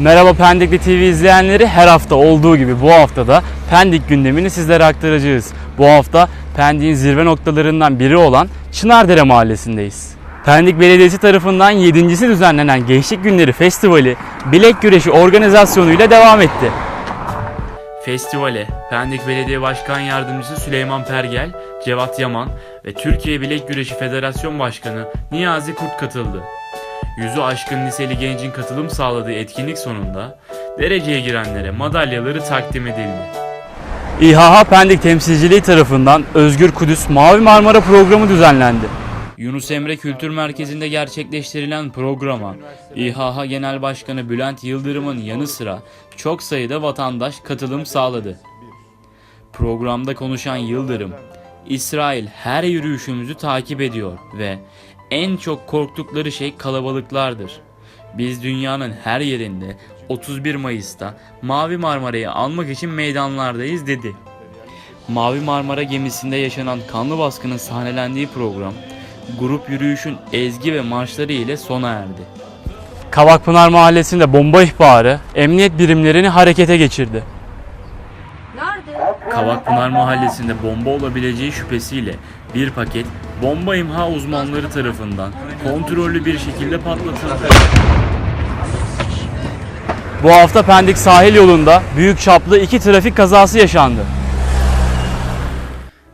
Merhaba Pendikli TV izleyenleri her hafta olduğu gibi bu hafta da Pendik gündemini sizlere aktaracağız. Bu hafta Pendik'in zirve noktalarından biri olan Çınardere Mahallesi'ndeyiz. Pendik Belediyesi tarafından 7.si düzenlenen Gençlik Günleri Festivali bilek güreşi organizasyonuyla devam etti. Festivale Pendik Belediye Başkan Yardımcısı Süleyman Pergel, Cevat Yaman ve Türkiye Bilek Güreşi Federasyon Başkanı Niyazi Kurt katıldı. Yüzü aşkın liseli gencin katılım sağladığı etkinlik sonunda dereceye girenlere madalyaları takdim edildi. İHH Pendik temsilciliği tarafından Özgür Kudüs Mavi Marmara programı düzenlendi. Yunus Emre Kültür Merkezi'nde gerçekleştirilen programa İHH Genel Başkanı Bülent Yıldırım'ın yanı sıra çok sayıda vatandaş katılım sağladı. Programda konuşan Yıldırım, İsrail her yürüyüşümüzü takip ediyor ve en çok korktukları şey kalabalıklardır. Biz dünyanın her yerinde 31 Mayıs'ta Mavi Marmara'yı almak için meydanlardayız dedi. Mavi Marmara gemisinde yaşanan kanlı baskının sahnelendiği program, grup yürüyüşün ezgi ve marşları ile sona erdi. Kavakpınar Mahallesi'nde bomba ihbarı emniyet birimlerini harekete geçirdi. Kavakpınar Mahallesi'nde bomba olabileceği şüphesiyle bir paket bomba imha uzmanları tarafından kontrollü bir şekilde patlatıldı. Bu hafta Pendik sahil yolunda büyük çaplı iki trafik kazası yaşandı.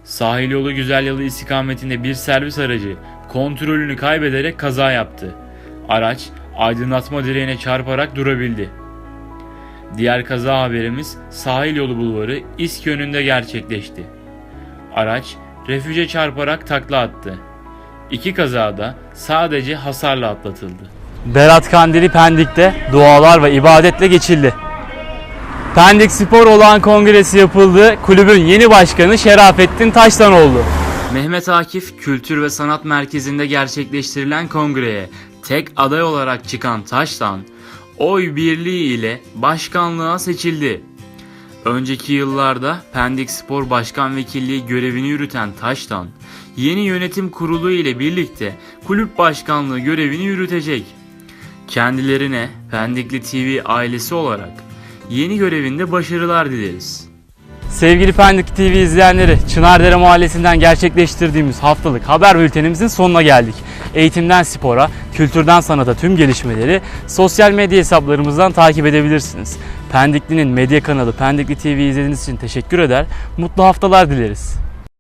Sahil yolu güzel yolu istikametinde bir servis aracı kontrolünü kaybederek kaza yaptı. Araç aydınlatma direğine çarparak durabildi. Diğer kaza haberimiz sahil yolu bulvarı İSK yönünde gerçekleşti. Araç refüje çarparak takla attı. İki kazada sadece hasarla atlatıldı. Berat Kandili Pendik'te dualar ve ibadetle geçildi. Pendik Spor Olağan Kongresi yapıldı. Kulübün yeni başkanı Şerafettin Taştan oldu. Mehmet Akif Kültür ve Sanat Merkezi'nde gerçekleştirilen kongreye tek aday olarak çıkan Taştan, oy birliği ile başkanlığa seçildi. Önceki yıllarda Pendik Spor Başkan Vekilliği görevini yürüten Taştan, yeni yönetim kurulu ile birlikte kulüp başkanlığı görevini yürütecek. Kendilerine Pendikli TV ailesi olarak yeni görevinde başarılar dileriz. Sevgili Pendik TV izleyenleri, Çınardere Mahallesi'nden gerçekleştirdiğimiz haftalık haber bültenimizin sonuna geldik. Eğitimden spora, kültürden sanata tüm gelişmeleri sosyal medya hesaplarımızdan takip edebilirsiniz. Pendikli'nin medya kanalı Pendikli TV izlediğiniz için teşekkür eder, mutlu haftalar dileriz.